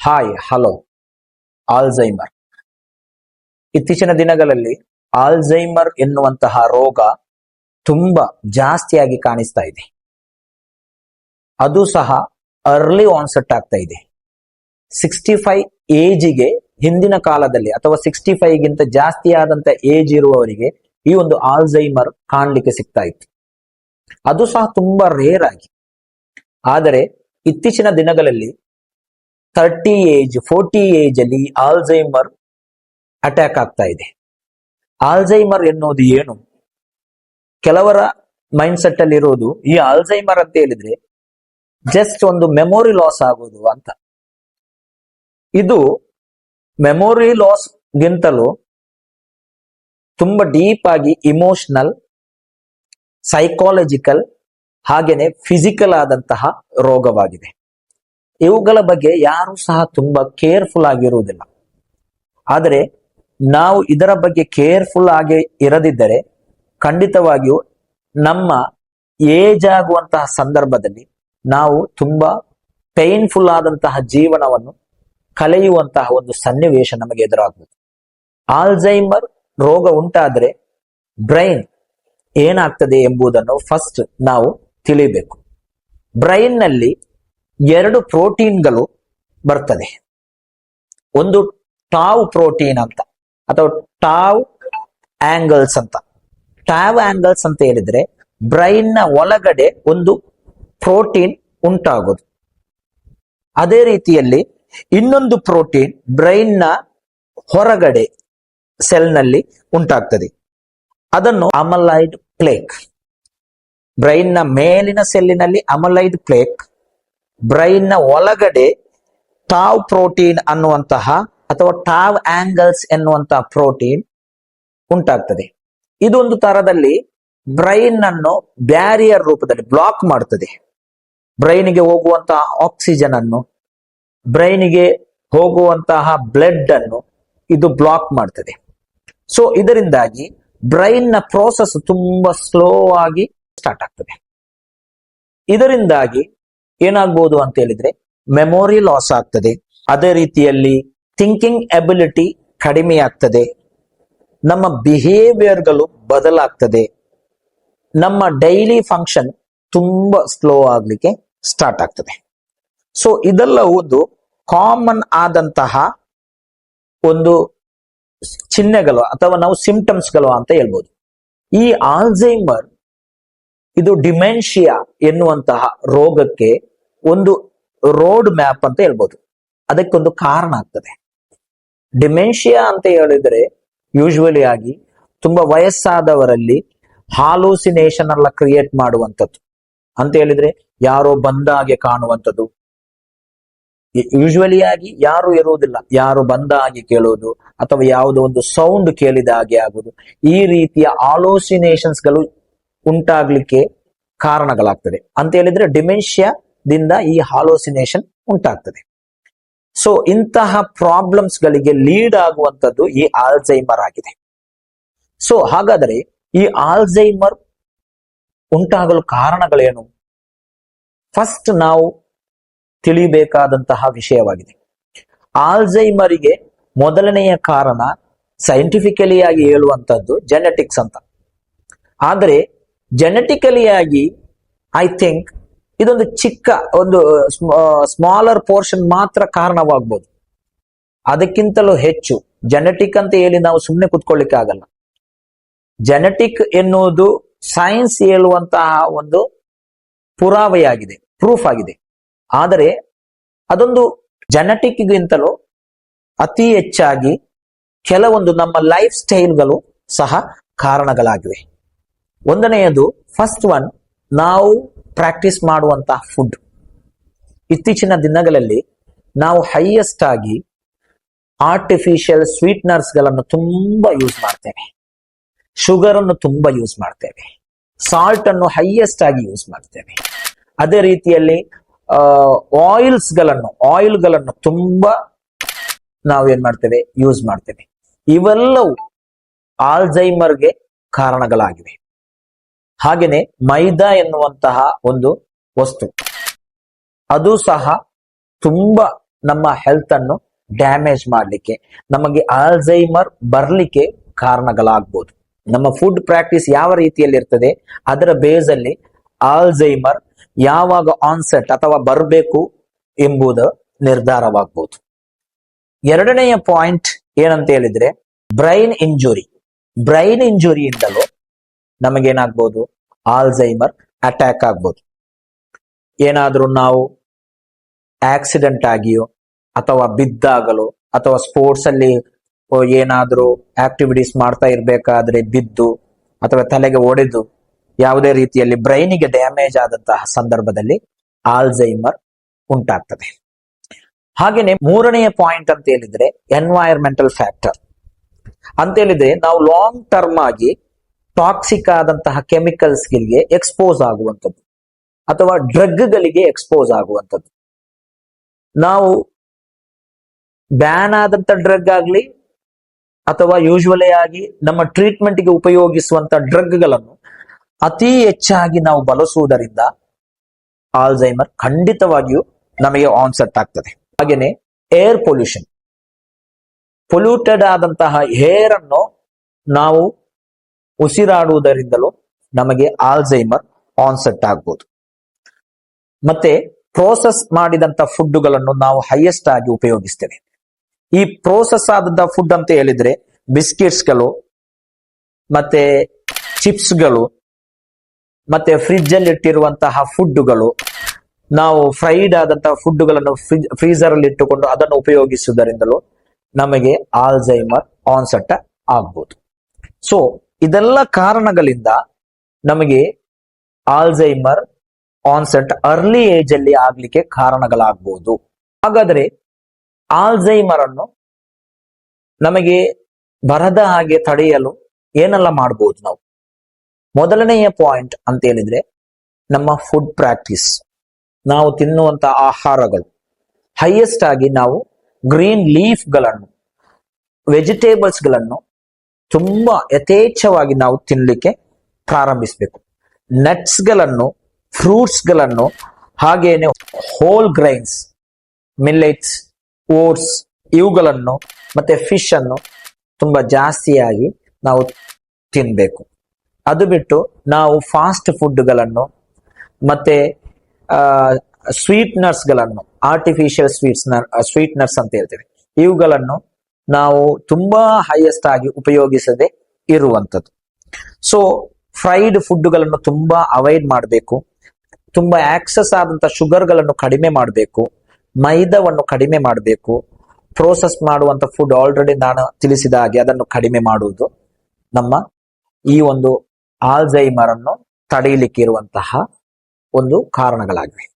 Hi hello Alzheimer ಇತ್ತೀಚಿನ ದಿನಗಳಲ್ಲಿ Alzheimer ಎನ್ನುವಂತಹ ರೋಗ ತುಂಬಾ ಜಾಸ್ತಿಯಾಗಿ ಕಾಣಿಸ್ತಾ ಇದೆ. ಅದು ಸಹ ಅರ್ಲಿ ಆನ್ಸೆಟ್ ಆಗ್ತಾ ಇದೆ. ಸಿಕ್ಸ್ಟಿ ಫೈವ್ ಏಜಿಗೆ ಹಿಂದಿನ ಕಾಲದಲ್ಲಿ ಅಥವಾ ಸಿಕ್ಸ್ಟಿ ಫೈವ್ ಗಿಂತ ಜಾಸ್ತಿ ಆದಂತ ಏಜ್ ಇರುವವರಿಗೆ ಈ ಒಂದು ಆಲ್ಝೈಮರ್ ಕಾಣಲಿಕ್ಕೆ ಸಿಗ್ತಾ ಇತ್ತು. ಅದು ಸಹ ತುಂಬಾ ರೇರ್ ಆಗಿ. ಆದರೆ ಇತ್ತೀಚಿನ ದಿನಗಳಲ್ಲಿ ಥರ್ಟಿ ಏಜ್ ಫೋರ್ಟಿ ಏಜ್ ಅಲ್ಲಿ ಆಲ್ಝೈಮರ್ ಅಟ್ಯಾಕ್ ಆಗ್ತಾ ಇದೆ. ಆಲ್ಝೈಮರ್ ಎನ್ನುವುದು ಏನು? ಕೆಲವರ ಮೈಂಡ್ ಸೆಟ್ ಅಲ್ಲಿ ಇರೋದು, ಈ ಆಲ್ಝೈಮರ್ ಅಂತ ಹೇಳಿದ್ರೆ ಜಸ್ಟ್ ಒಂದು ಮೆಮೊರಿ ಲಾಸ್ ಆಗೋದು ಅಂತ. ಇದು ಮೆಮೊರಿ ಲಾಸ್ ಗಿಂತಲೂ ತುಂಬಾ ಡೀಪ್ ಆಗಿ ಇಮೋಷನಲ್ ಸೈಕಾಲಜಿಕಲ್ ಹಾಗೆಯೇ ಫಿಸಿಕಲ್ ಆದಂತಹ ರೋಗವಾಗಿದೆ. ಇವುಗಳ ಬಗ್ಗೆ ಯಾರು ಸಹ ತುಂಬಾ ಕೇರ್ಫುಲ್ ಆಗಿರುವುದಿಲ್ಲ. ಆದರೆ ನಾವು ಇದರ ಬಗ್ಗೆ ಕೇರ್ಫುಲ್ ಆಗಿ ಇರದಿದ್ದರೆ ಖಂಡಿತವಾಗಿಯೂ ನಮ್ಮ ಏಜ್ ಆಗುವಂತಹ ಸಂದರ್ಭದಲ್ಲಿ ನಾವು ತುಂಬಾ ಪೇನ್ಫುಲ್ ಆದಂತಹ ಜೀವನವನ್ನು ಕಲೆಯುವಂತಹ ಒಂದು ಸನ್ನಿವೇಶ ನಮಗೆ ಎದುರಾಗುವುದು. ಆಲ್ಝೈಮರ್ ರೋಗ ಉಂಟಾದರೆ ಬ್ರೈನ್ ಏನಾಗ್ತದೆ ಎಂಬುದನ್ನು ಫಸ್ಟ್ ನಾವು ತಿಳಿಬೇಕು. ಬ್ರೈನ್ನಲ್ಲಿ ಎರಡು ಪ್ರೋಟೀನ್ಗಳು ಬರ್ತದೆ. ಒಂದು ಟಾವ್ ಪ್ರೋಟೀನ್ ಅಂತ, ಅಥವಾ ಟಾವ್ ಆಂಗಲ್ಸ್ ಅಂತ. ಟಾವ್ ಆಂಗಲ್ಸ್ ಅಂತ ಹೇಳಿದ್ರೆ ಬ್ರೈನ್ನ ಒಳಗಡೆ ಒಂದು ಪ್ರೋಟೀನ್ ಉಂಟಾಗೋದು. ಅದೇ ರೀತಿಯಲ್ಲಿ ಇನ್ನೊಂದು ಪ್ರೋಟೀನ್ ಬ್ರೈನ್ನ ಹೊರಗಡೆ ಸೆಲ್ನಲ್ಲಿ ಉಂಟಾಗ್ತದೆ. ಅದನ್ನು ಅಮಲೈಡ್ ಪ್ಲೇಕ್ ಬ್ರೈನ್ನ ಮೇಲಿನ ಸೆಲ್ಲಿನಲ್ಲಿ ಅಮಲೈಡ್ ಪ್ಲೇಕ್ ಬ್ರೈನ್ನ ಒಳಗಡೆ ಟಾವ್ ಪ್ರೋಟೀನ್ ಅನ್ನುವಂತಹ ಅಥವಾ ಟಾವ್ ಆಂಗಲ್ಸ್ ಎನ್ನುವಂತಹ ಪ್ರೋಟೀನ್ ಉಂಟಾಗ್ತದೆ. ಇದೊಂದು ತರದಲ್ಲಿ ಬ್ರೈನ್ ಅನ್ನು ಬ್ಯಾರಿಯರ್ ರೂಪದಲ್ಲಿ ಬ್ಲಾಕ್ ಮಾಡ್ತದೆ. ಬ್ರೈನ್ಗೆ ಹೋಗುವಂತಹ ಆಕ್ಸಿಜನ್ ಅನ್ನು ಬ್ರೈನ್ಗೆ ಹೋಗುವಂತಹ ಬ್ಲಡ್ ಅನ್ನು ಇದು ಬ್ಲಾಕ್ ಮಾಡ್ತದೆ. ಸೊ ಇದರಿಂದಾಗಿ ಬ್ರೈನ್ನ ಪ್ರೋಸೆಸ್ ತುಂಬಾ ಸ್ಲೋ ಆಗಿ ಸ್ಟಾರ್ಟ್ ಆಗ್ತದೆ. ಇದರಿಂದಾಗಿ ಏನಾಗ್ಬೋದು ಅಂತ ಹೇಳಿದ್ರೆ ಮೆಮೊರಿ ಲಾಸ್ ಆಗ್ತದೆ. ಅದೇ ರೀತಿಯಲ್ಲಿ ಥಿಂಕಿಂಗ್ ಎಬಿಲಿಟಿ ಕಡಿಮೆ ಆಗ್ತದೆ. ನಮ್ಮ ಬಿಹೇವಿಯರ್ಗಳು ಬದಲಾಗ್ತದೆ. ನಮ್ಮ ಡೈಲಿ ಫಂಕ್ಷನ್ ತುಂಬಾ ಸ್ಲೋ ಆಗ್ಲಿಕ್ಕೆ ಸ್ಟಾರ್ಟ್ ಆಗ್ತದೆ. ಸೊ ಇದೆಲ್ಲ ಒಂದು ಕಾಮನ್ ಆದಂತಹ ಒಂದು ಚಿಹ್ನೆಗಳು ಅಥವಾ ನಾವು ಸಿಂಪ್ಟಮ್ಸ್ಗಳು ಅಂತ ಹೇಳ್ಬೋದು. ಈ ಆಲ್ಝೈಮರ್ ಇದು ಡಿಮೆನ್ಷಿಯಾ ಎನ್ನುವಂತಹ ರೋಗಕ್ಕೆ ಒಂದು ರೋಡ್ ಮ್ಯಾಪ್ ಅಂತ ಹೇಳ್ಬೋದು. ಅದಕ್ಕೊಂದು ಕಾರಣ ಆಗ್ತದೆ. ಡಿಮೆನ್ಷಿಯಾ ಅಂತ ಹೇಳಿದ್ರೆ ಯೂಶುವಲಿ ಆಗಿ ತುಂಬಾ ವಯಸ್ಸಾದವರಲ್ಲಿ ಹಾಲೂಸಿನೇಷನ್ ಎಲ್ಲ ಕ್ರಿಯೇಟ್ ಮಾಡುವಂಥದ್ದು. ಅಂತ ಹೇಳಿದ್ರೆ ಯಾರೋ ಬಂದ ಹಾಗೆ ಕಾಣುವಂಥದ್ದು. ಯೂಶುವಲಿ ಆಗಿ ಯಾರು ಇರುವುದಿಲ್ಲ. ಯಾರು ಬಂದ ಹಾಗೆ ಕೇಳುವುದು ಅಥವಾ ಯಾವುದೋ ಒಂದು ಸೌಂಡ್ ಕೇಳಿದ ಹಾಗೆ ಆಗುವುದು. ಈ ರೀತಿಯ ಆಲೋಸಿನೇಷನ್ಸ್ಗಳು ಉಂಟಾಗ್ಲಿಕ್ಕೆ ಕಾರಣಗಳಾಗ್ತದೆ. ಅಂತ ಹೇಳಿದ್ರೆ ಡಿಮೆನ್ಷಿಯಾದಿಂದ ಈ ಹಾಲೋಸಿನೇಷನ್ ಉಂಟಾಗ್ತದೆ. ಸೊ ಇಂತಹ ಪ್ರಾಬ್ಲಮ್ಸ್ ಗಳಿಗೆ ಲೀಡ್ ಆಗುವಂತದ್ದು ಈ ಆಲ್ಝೈಮರ್ ಆಗಿದೆ. ಸೊ ಹಾಗಾದರೆ ಈ ಆಲ್ಝೈಮರ್ ಉಂಟಾಗಲು ಕಾರಣಗಳೇನು? ಫಸ್ಟ್ ನಾವು ತಿಳಿಯಬೇಕಾದಂತಹ ವಿಷಯವಾಗಿದೆ. ಆಲ್ಝೈಮರಿಗೆ ಮೊದಲನೆಯ ಕಾರಣ ಸೈಂಟಿಫಿಕಲಿ ಆಗಿ ಹೇಳುವಂತದ್ದು ಜೆನೆಟಿಕ್ಸ್ ಅಂತ. ಆದರೆ ಜೆನೆಟಿಕಲಿ ಆಗಿ ಐ ಥಿಂಕ್ ಇದೊಂದು ಚಿಕ್ಕ, ಒಂದು ಸ್ಮಾಲರ್ ಪೋರ್ಷನ್ ಮಾತ್ರ ಕಾರಣವಾಗ್ಬೋದು. ಅದಕ್ಕಿಂತಲೂ ಹೆಚ್ಚು. ಜೆನೆಟಿಕ್ ಅಂತ ಹೇಳಿ ನಾವು ಸುಮ್ಮನೆ ಕುತ್ಕೊಳ್ಳಿಕ್ಕೆ ಆಗಲ್ಲ. ಜೆನೆಟಿಕ್ ಎನ್ನುವುದು ಸೈನ್ಸ್ ಹೇಳುವಂತಹ ಒಂದು ಪುರಾವೆಯಾಗಿದೆ ಪ್ರೂಫ್ ಆಗಿದೆ. ಆದರೆ ಅದೊಂದು ಜೆನೆಟಿಕ್ಗಿಂತಲೂ ಅತಿ ಹೆಚ್ಚಾಗಿ ಕೆಲವೊಂದು ನಮ್ಮ ಲೈಫ್ ಸ್ಟೈಲ್ಗಳು ಸಹ ಕಾರಣಗಳಾಗಿವೆ. ಒಂದನೆಯದು ಫಸ್ಟ್ ಒನ್ ನಾವು ಪ್ರಾಕ್ಟೀಸ್ ಮಾಡುವಂತಹ ಫುಡ್ ಇತ್ತೀಚಿನ ದಿನಗಳಲ್ಲಿ ನಾವು ಹೈಯೆಸ್ಟ್ ಆಗಿ ಆರ್ಟಿಫಿಷಿಯಲ್ ಸ್ವೀಟ್ನರ್ಸ್ಗಳನ್ನು ತುಂಬಾ ಯೂಸ್ ಮಾಡ್ತೇವೆ. ಶುಗರ್ ಅನ್ನು ತುಂಬಾ ಯೂಸ್ ಮಾಡ್ತೇವೆ. ಸಾಲ್ಟ್ ಅನ್ನು ಹೈಯೆಸ್ಟ್ ಆಗಿ ಯೂಸ್ ಮಾಡ್ತೇವೆ. ಅದೇ ರೀತಿಯಲ್ಲಿ ಆಯಿಲ್ಸ್ಗಳನ್ನು ಆಯಿಲ್ಗಳನ್ನು ಆಯಿಲ್ಗಳನ್ನು ತುಂಬಾ ನಾವು ಏನ್ ಮಾಡ್ತೇವೆ? ಯೂಸ್ ಮಾಡ್ತೇವೆ. ಇವೆಲ್ಲವೂ ಆಲ್ಝೈಮರ್ಗೆ ಕಾರಣಗಳಾಗಿವೆ. ಹಾಗೇನೆ ಮೈದಾ ಎನ್ನುವಂತಹ ಒಂದು ವಸ್ತು. ಅದು ಸಹ ತುಂಬಾ ನಮ್ಮ ಹೆಲ್ತ್ ಅನ್ನು ಡ್ಯಾಮೇಜ್ ಮಾಡಲಿಕ್ಕೆ, ನಮಗೆ ಆಲ್ಝೈಮರ್ ಬರ್ಲಿಕ್ಕೆ ಕಾರಣಗಳಾಗ್ಬೋದು. ನಮ್ಮ ಫುಡ್ ಪ್ರಾಕ್ಟೀಸ್ ಯಾವ ರೀತಿಯಲ್ಲಿ ಇರ್ತದೆ ಅದರ ಬೇಸ್ ಅಲ್ಲಿ ಆಲ್ಝೈಮರ್ ಯಾವಾಗ ಆನ್ಸೆಟ್ ಅಥವಾ ಬರಬೇಕು ಎಂಬುದು ನಿರ್ಧಾರವಾಗ್ಬೋದು. ಎರಡನೆಯ ಪಾಯಿಂಟ್ ಏನಂತ ಹೇಳಿದ್ರೆ ಬ್ರೈನ್ ಇಂಜುರಿ ಬ್ರೈನ್ ಇಂಜುರಿಯಿಂದಲೂ ನಮಗೇನಾಗ್ಬೋದು? ಆಲ್ಝೈಮರ್ ಅಟ್ಯಾಕ್ ಆಗ್ಬೋದು. ಏನಾದರೂ ನಾವು ಆಕ್ಸಿಡೆಂಟ್ ಆಗಿಯೋ ಅಥವಾ ಬಿದ್ದಾಗಲೋ ಅಥವಾ ಸ್ಪೋರ್ಟ್ಸ್ ಅಲ್ಲಿ ಏನಾದರೂ ಆಕ್ಟಿವಿಟೀಸ್ ಮಾಡ್ತಾ ಇರಬೇಕಾದ್ರೆ ಬಿದ್ದು ಅಥವಾ ತಲೆಗೆ ಒಡೆದು ಯಾವುದೇ ರೀತಿಯಲ್ಲಿ ಬ್ರೈನಿಗೆ ಡ್ಯಾಮೇಜ್ ಆದಂತಹ ಸಂದರ್ಭದಲ್ಲಿ ಆಲ್ಝೈಮರ್ ಉಂಟಾಗ್ತದೆ. ಹಾಗೇನೆ ಮೂರನೆಯ ಪಾಯಿಂಟ್ ಅಂತ ಹೇಳಿದ್ರೆ ಎನ್ವೈರ್ಮೆಂಟಲ್ ಫ್ಯಾಕ್ಟರ್ ಅಂತ ಹೇಳಿದ್ರೆ ನಾವು ಲಾಂಗ್ ಟರ್ಮ್ ಆಗಿ ಟಾಕ್ಸಿಕ್ ಆದಂತಹ ಕೆಮಿಕಲ್ಸ್ಗಳಿಗೆ ಎಕ್ಸ್ಪೋಸ್ ಆಗುವಂಥದ್ದು. ಅಥವಾ ಡ್ರಗ್ಗಳಿಗೆ ಎಕ್ಸ್ಪೋಸ್ ಆಗುವಂಥದ್ದು. ನಾವು ಬ್ಯಾನ್ ಆದಂತ ಡ್ರಗ್ ಆಗಲಿ, ಅಥವಾ ಯೂಶುವಲಿ ಆಗಿ ನಮ್ಮ ಟ್ರೀಟ್ಮೆಂಟ್ಗೆ ಉಪಯೋಗಿಸುವಂತ ಡ್ರಗ್ಗಳನ್ನು ಅತಿ ಹೆಚ್ಚಾಗಿ ನಾವು ಬಳಸುವುದರಿಂದ ಆಲ್ಝೈಮರ್ ಖಂಡಿತವಾಗಿಯೂ ನಮಗೆ ಆನ್ಸೆಟ್ ಆಗ್ತದೆ. ಹಾಗೆಯೇ ಏರ್ ಪೊಲ್ಯೂಷನ್ ಪೊಲ್ಯೂಟೆಡ್ ಆದಂತಹ ಏರ್ ಅನ್ನು ನಾವು ಉಸಿರಾಡುವುದರಿಂದಲೂ ನಮಗೆ ಆಲ್ಝೈಮರ್ ಆನ್ಸೆಟ್ ಆಗ್ಬೋದು. ಮತ್ತೆ ಪ್ರೋಸೆಸ್ ಮಾಡಿದಂತ ಫುಡ್ಗಳನ್ನು ನಾವು ಹೈಯೆಸ್ಟ್ ಆಗಿ ಉಪಯೋಗಿಸ್ತೇವೆ. ಈ ಪ್ರೋಸೆಸ್ ಆದಂತ ಫುಡ್ ಅಂತ ಹೇಳಿದ್ರೆ ಬಿಸ್ಕೆಟ್ಸ್ಗಳು, ಮತ್ತೆ ಚಿಪ್ಸ್ಗಳು, ಮತ್ತೆ ಫ್ರಿಜ್ ಅಲ್ಲಿ ಇಟ್ಟಿರುವಂತಹ ಫುಡ್ಗಳು ನಾವು ಫ್ರೈಡ್ ಆದಂತಹ ಫುಡ್ಗಳನ್ನು ಫ್ರೀಸರ್ ಅಲ್ಲಿ ಇಟ್ಟುಕೊಂಡು ಅದನ್ನು ಉಪಯೋಗಿಸುವುದರಿಂದಲೂ ನಮಗೆ ಆಲ್ಝೈಮರ್ ಆನ್ಸೆಟ್ ಆಗ್ಬೋದು. ಸೊ ಇದೆಲ್ಲ ಕಾರಣಗಳಿಂದ ನಮಗೆ ಆಲ್ಝೈಮರ್ ಆನ್ಸೆಟ್ ಅರ್ಲಿ ಏಜ್ ಅಲ್ಲಿ ಆಗ್ಲಿಕ್ಕೆ ಕಾರಣಗಳಾಗ್ಬೋದು. ಹಾಗಾದ್ರೆ ಆಲ್ಝೈಮರ್ ಅನ್ನು ನಮಗೆ ಬರದ ಹಾಗೆ ತಡೆಯಲು ಏನೆಲ್ಲ ಮಾಡಬಹುದು ನಾವು? ಮೊದಲನೆಯ ಪಾಯಿಂಟ್ ಅಂತ ಹೇಳಿದ್ರೆ ನಮ್ಮ ಫುಡ್ ಪ್ರಾಕ್ಟೀಸ್ ನಾವು ತಿನ್ನುವಂತ ಆಹಾರಗಳು. ಹೈಯೆಸ್ಟ್ ಆಗಿ ನಾವು ಗ್ರೀನ್ ಲೀಫ್ ವೆಜಿಟೇಬಲ್ಸ್ಗಳನ್ನು ವೆಜಿಟೇಬಲ್ಸ್ಗಳನ್ನು ತುಂಬಾ ಯಥೇಚ್ಛವಾಗಿ ನಾವು ತಿನ್ನಲಿಕ್ಕೆ ಪ್ರಾರಂಭಿಸಬೇಕು. ನಟ್ಸ್ಗಳನ್ನು ಫ್ರೂಟ್ಸ್ಗಳನ್ನು ಫ್ರೂಟ್ಸ್ಗಳನ್ನು ಹಾಗೇನೆ ಹೋಲ್ ಗ್ರೈನ್ಸ್ ಮಿಲ್ಲೆಟ್ಸ್ ಓಟ್ಸ್ ಇವುಗಳನ್ನು, ಮತ್ತೆ ಫಿಶ್ ಅನ್ನು ತುಂಬಾ ಜಾಸ್ತಿಯಾಗಿ ನಾವು ತಿನ್ನಬೇಕು ಅದು ಬಿಟ್ಟು ನಾವು ಫಾಸ್ಟ್ ಫುಡ್ಗಳನ್ನು ಮತ್ತೆ ಸ್ವೀಟ್ನರ್ಸ್ಗಳನ್ನು ಆರ್ಟಿಫಿಷಿಯಲ್ ಸ್ವೀಟ್ಸ್ ಸ್ವೀಟ್ನರ್ಸ್ ಅಂತ ಹೇಳ್ತೇವೆ. ಇವುಗಳನ್ನು ನಾವು ತುಂಬಾ ಹೈಯೆಸ್ಟ್ ಆಗಿ ಉಪಯೋಗಿಸದೆ ಇರುವಂಥದ್ದು. ಸೊ ಫ್ರೈಡ್ ಫುಡ್ಗಳನ್ನು ತುಂಬಾ ಅವಾಯ್ಡ್ ಮಾಡಬೇಕು. ತುಂಬಾ ಆಕ್ಸಸ್ ಆದಂತ ಶುಗರ್ಗಳನ್ನು ಕಡಿಮೆ ಮಾಡಬೇಕು. ಮೈದಾವನ್ನು ಕಡಿಮೆ ಮಾಡಬೇಕು. ಪ್ರೋಸೆಸ್ ಮಾಡುವಂತ ಫುಡ್ ಆಲ್ರೆಡಿ ನಾನು ತಿಳಿಸಿದ ಹಾಗೆ ಅದನ್ನು ಕಡಿಮೆ ಮಾಡುವುದು ನಮ್ಮ ಈ ಒಂದು ಆಲ್ಝೈಮರ್ ಅನ್ನು ತಡೆಯಲಿಕ್ಕೆ ಇರುವಂತಹ ಒಂದು ಕಾರಣಗಳಾಗಿವೆ.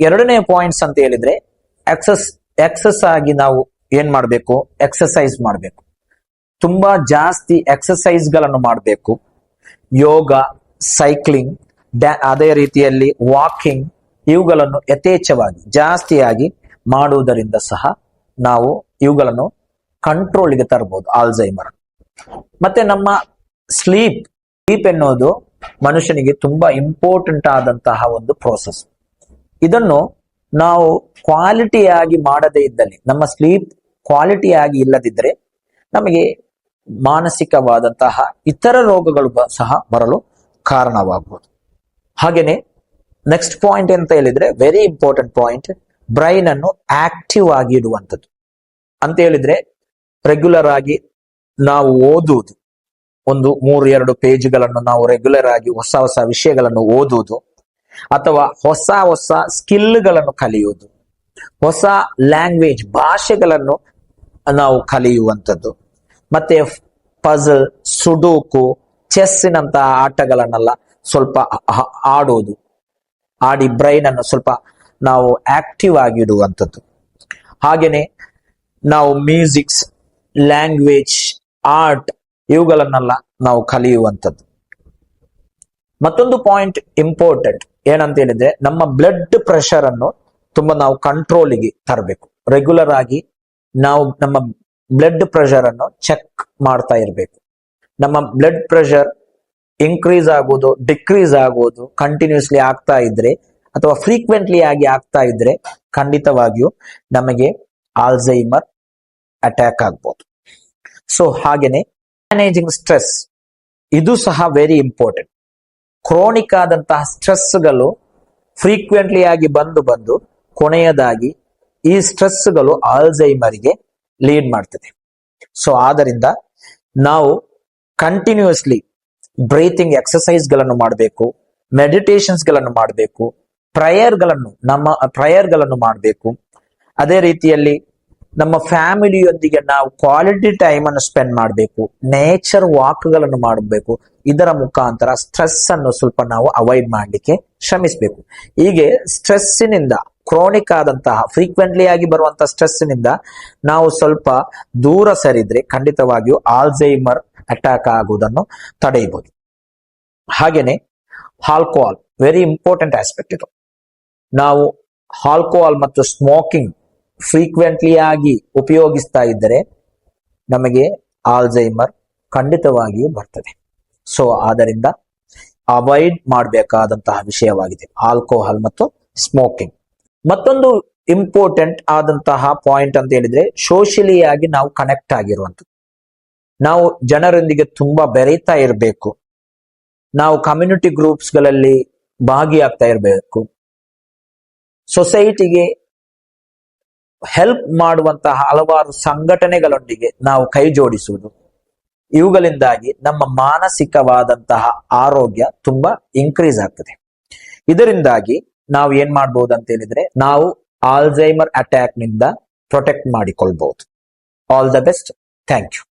ಎರಡನೇ ಪಾಯಿಂಟ್ಸ್ ಅಂತ ಹೇಳಿದ್ರೆ ಎಕ್ಸಸ್ ಎಕ್ಸಸ್ ಆಗಿ ನಾವು ಏನ್ ಮಾಡಬೇಕು? ಎಕ್ಸಸೈಸ್ ಮಾಡಬೇಕು. ತುಂಬಾ ಜಾಸ್ತಿ ಎಕ್ಸಸೈಸ್ಗಳನ್ನು ಮಾಡಬೇಕು. ಯೋಗ ಸೈಕ್ಲಿಂಗ್ ಅದೇ ರೀತಿಯಲ್ಲಿ ವಾಕಿಂಗ್ ಇವುಗಳನ್ನು ಯಥೇಚ್ಛವಾಗಿ, ಜಾಸ್ತಿಯಾಗಿ ಮಾಡುವುದರಿಂದ ಸಹ ನಾವು ಇವುಗಳನ್ನು ಕಂಟ್ರೋಲ್ಗೆ ತರಬಹುದು ಆಲ್ಝೈಮರ್ ಮತ್ತೆ ನಮ್ಮ ಸ್ಲೀಪ್ ಸ್ಲೀಪ್ ಎನ್ನುವುದು ಮನುಷ್ಯನಿಗೆ ತುಂಬಾ ಇಂಪಾರ್ಟೆಂಟ್ ಆದಂತಹ ಒಂದು ಪ್ರೋಸೆಸ್ ಇದನ್ನು ನಾವು ಕ್ವಾಲಿಟಿಯಾಗಿ ಮಾಡದೇ ಇದ್ದಲ್ಲಿ, ನಮ್ಮ ಸ್ಲೀಪ್ ಕ್ವಾಲಿಟಿಯಾಗಿ ಇಲ್ಲದಿದ್ದರೆ ನಮಗೆ ಮಾನಸಿಕವಾದಂತಹ ಇತರ ರೋಗಗಳು ಸಹ ಬರಲು ಕಾರಣವಾಗಬಹುದು ಹಾಗೇನೆ ನೆಕ್ಸ್ಟ್ ಪಾಯಿಂಟ್ ಅಂತ ಹೇಳಿದ್ರೆ ವೆರಿ ಇಂಪಾರ್ಟೆಂಟ್ ಪಾಯಿಂಟ್ ಬ್ರೈನ್ ಅನ್ನು ಆಕ್ಟಿವ್ ಆಗಿ ಇಡುವಂಥದ್ದು. ಅಂತ ಹೇಳಿದ್ರೆ ರೆಗ್ಯುಲರ್ ಆಗಿ ನಾವು ಓದುವುದು. ಒಂದು ಮೂರು ಎರಡು ಪೇಜ್ಗಳನ್ನು ನಾವು ರೆಗ್ಯುಲರ್ ಆಗಿ ಹೊಸ ಹೊಸ ವಿಷಯಗಳನ್ನು ಓದುವುದು. ಅಥವಾ ಹೊಸ ಹೊಸ ಸ್ಕಿಲ್ಗಳನ್ನು ಕಲಿಯುವುದು. ಹೊಸ ಲ್ಯಾಂಗ್ವೇಜ್ ಭಾಷೆಗಳನ್ನು ನಾವು ಕಲಿಯುವಂಥದ್ದು. ಮತ್ತೆ ಪಜಲ್, ಸುಡೋಕು, ಚೆಸ್ಸಿನಂತಹ ಆಟಗಳನ್ನೆಲ್ಲ ಸ್ವಲ್ಪ ಆಡೋದು. ಆಡಿ ಬ್ರೈನ್ ಅನ್ನು ಸ್ವಲ್ಪ ನಾವು ಆಕ್ಟಿವ್ ಆಗಿಡುವಂಥದ್ದು. ಹಾಗೆಯೇ ನಾವು ಮ್ಯೂಸಿಕ್ಸ್, ಲ್ಯಾಂಗ್ವೇಜ್, ಆರ್ಟ್ ಇವುಗಳನ್ನೆಲ್ಲ ನಾವು ಕಲಿಯುವಂಥದ್ದು. ಮತ್ತೊಂದು ಪಾಯಿಂಟ್ ಇಂಪಾರ್ಟೆಂಟ್. ಏನಂತ ಹೇಳಿದ್ರೆ ನಮ್ಮ ಬ್ಲಡ್ ಪ್ರೆಷರ್ ಅನ್ನು ತುಂಬಾ ನಾವು ಕಂಟ್ರೋಲಿಗೆ ತರಬೇಕು. ರೆಗ್ಯುಲರ್ ಆಗಿ ನಾವು ನಮ್ಮ ಬ್ಲಡ್ ಪ್ರೆಷರ್ ಅನ್ನು ಚೆಕ್ ಮಾಡ್ತಾ ಇರಬೇಕು. ನಮ್ಮ ಬ್ಲಡ್ ಪ್ರೆಷರ್ ಇನ್ಕ್ರೀಸ್ ಆಗೋದು ಡಿಕ್ರೀಸ್ ಆಗೋದು ಕಂಟಿನ್ಯೂಸ್ಲಿ ಆಗ್ತಾ ಇದ್ರೆ ಅಥವಾ ಫ್ರೀಕ್ವೆಂಟ್ಲಿ ಆಗಿ ಆಗ್ತಾ ಇದ್ರೆ ಖಂಡಿತವಾಗಿಯೂ ನಮಗೆ ಆಲ್ಝೈಮರ್ ಅಟ್ಯಾಕ್ ಆಗ್ಬೋದು. ಸೊ ಹಾಗೇನೆ ಮ್ಯಾನೇಜಿಂಗ್ ಸ್ಟ್ರೆಸ್ ಇದು ಸಹ ವೆರಿ ಇಂಪಾರ್ಟೆಂಟ್ ಕ್ರೋನಿಕ್ ಆದಂತಹ ಸ್ಟ್ರೆಸ್ಗಳು ಫ್ರೀಕ್ವೆಂಟ್ಲಿ ಆಗಿ ಬಂದು ಬಂದು ಕೊನೆಯದಾಗಿ ಈ ಸ್ಟ್ರೆಸ್ಗಳು ಆಲ್ಝೈಮರ್ಗೆ ಲೀಡ್ ಮಾಡ್ತದೆ. ಸೊ ಆದ್ದರಿಂದ ನಾವು ಕಂಟಿನ್ಯೂಸ್ಲಿ ಬ್ರೀತಿಂಗ್ ಎಕ್ಸಸೈಸ್ಗಳನ್ನು ಮಾಡಬೇಕು ಮೆಡಿಟೇಷನ್ಸ್ಗಳನ್ನು ಮಾಡಬೇಕು ಪ್ರಯರ್ಗಳನ್ನು ನಮ್ಮ ಪ್ರಯರ್ಗಳನ್ನು ಮಾಡಬೇಕು. ಅದೇ ರೀತಿಯಲ್ಲಿ ನಮ್ಮ ಫ್ಯಾಮಿಲಿಯೊಂದಿಗೆ ನಾವು ಕ್ವಾಲಿಟಿ ಟೈಮ್ ಅನ್ನು ಸ್ಪೆಂಡ್ ಮಾಡಬೇಕು. ನೇಚರ್ ವಾಕ್ಗಳನ್ನು ಮಾಡಬೇಕು. ಇದರ ಮುಖಾಂತರ ಸ್ಟ್ರೆಸ್ ಅನ್ನು ಸ್ವಲ್ಪ ನಾವು ಅವಾಯ್ಡ್ ಮಾಡಲಿಕ್ಕೆ ಶ್ರಮಿಸಬೇಕು. ಹೀಗೆ ಸ್ಟ್ರೆಸ್ಸಿನಿಂದ ಕ್ರೋನಿಕ್ ಆದಂತಹ ಫ್ರೀಕ್ವೆಂಟ್ಲಿ ಆಗಿ ಬರುವಂತಹ ಸ್ಟ್ರೆಸ್ಸಿನಿಂದ ನಾವು ಸ್ವಲ್ಪ ದೂರ ಸರಿದ್ರೆ ಖಂಡಿತವಾಗಿಯೂ ಆಲ್ಝೈಮರ್ ಅಟ್ಯಾಕ್ ಆಗುವುದನ್ನು ತಡೆಯಬಹುದು. ಹಾಗೇನೆ ಆಲ್ಕೋಹಾಲ್ ವೆರಿ ಇಂಪಾರ್ಟೆಂಟ್ ಆಸ್ಪೆಕ್ಟ್ ಇದು. ನಾವು ಆಲ್ಕೋಹಾಲ್ ಮತ್ತು ಸ್ಮೋಕಿಂಗ್ ಫ್ರೀಕ್ವೆಂಟ್ಲಿ ಆಗಿ ಉಪಯೋಗಿಸ್ತಾ ಇದ್ದರೆ ನಮಗೆ ಆಲ್ಝೈಮರ್ ಖಂಡಿತವಾಗಿಯೂ ಬರ್ತದೆ. ಸೊ ಆದ್ದರಿಂದ ಅವಾಯ್ಡ್ ಮಾಡಬೇಕಾದಂತಹ ವಿಷಯವಾಗಿದೆ. ಆಲ್ಕೋಹಾಲ್ ಮತ್ತು ಸ್ಮೋಕಿಂಗ್ ಮತ್ತೊಂದು ಇಂಪಾರ್ಟೆಂಟ್ ಆದಂತಹ ಪಾಯಿಂಟ್ ಅಂತ ಹೇಳಿದ್ರೆ ಸೋಷಿಯಲಿ ಆಗಿ ನಾವು ಕನೆಕ್ಟ್ ಆಗಿರುವಂಥದ್ದು. ನಾವು ಜನರೊಂದಿಗೆ ತುಂಬಾ ಬೆರೀತಾ ಇರಬೇಕು. ನಾವು ಕಮ್ಯುನಿಟಿ ಗ್ರೂಪ್ಸ್ಗಳಲ್ಲಿ ಭಾಗಿಯಾಗ್ತಾ ಇರಬೇಕು. ಸೊಸೈಟಿಗೆ ಹೆಲ್ಪ್ ಮಾಡುವಂತಹ ಹಲವಾರು ಸಂಘಟನೆಗಳೊಂದಿಗೆ ನಾವು ಕೈ ಜೋಡಿಸುವುದು. ಇವುಗಳಿಂದಾಗಿ ನಮ್ಮ ಮಾನಸಿಕವಾದಂತಹ ಆರೋಗ್ಯ ತುಂಬಾ ಇನ್ಕ್ರೀಸ್ ಆಗ್ತದೆ. ಇದರಿಂದಾಗಿ ನಾವು ಏನ್ ಮಾಡ್ಬೋದು ಅಂತ ಹೇಳಿದ್ರೆ ನಾವು ಆಲ್ಝೈಮರ್ ಅಟ್ಯಾಕ್ನಿಂದ ಪ್ರೊಟೆಕ್ಟ್ ಮಾಡಿಕೊಳ್ಬಹುದು all the best thank you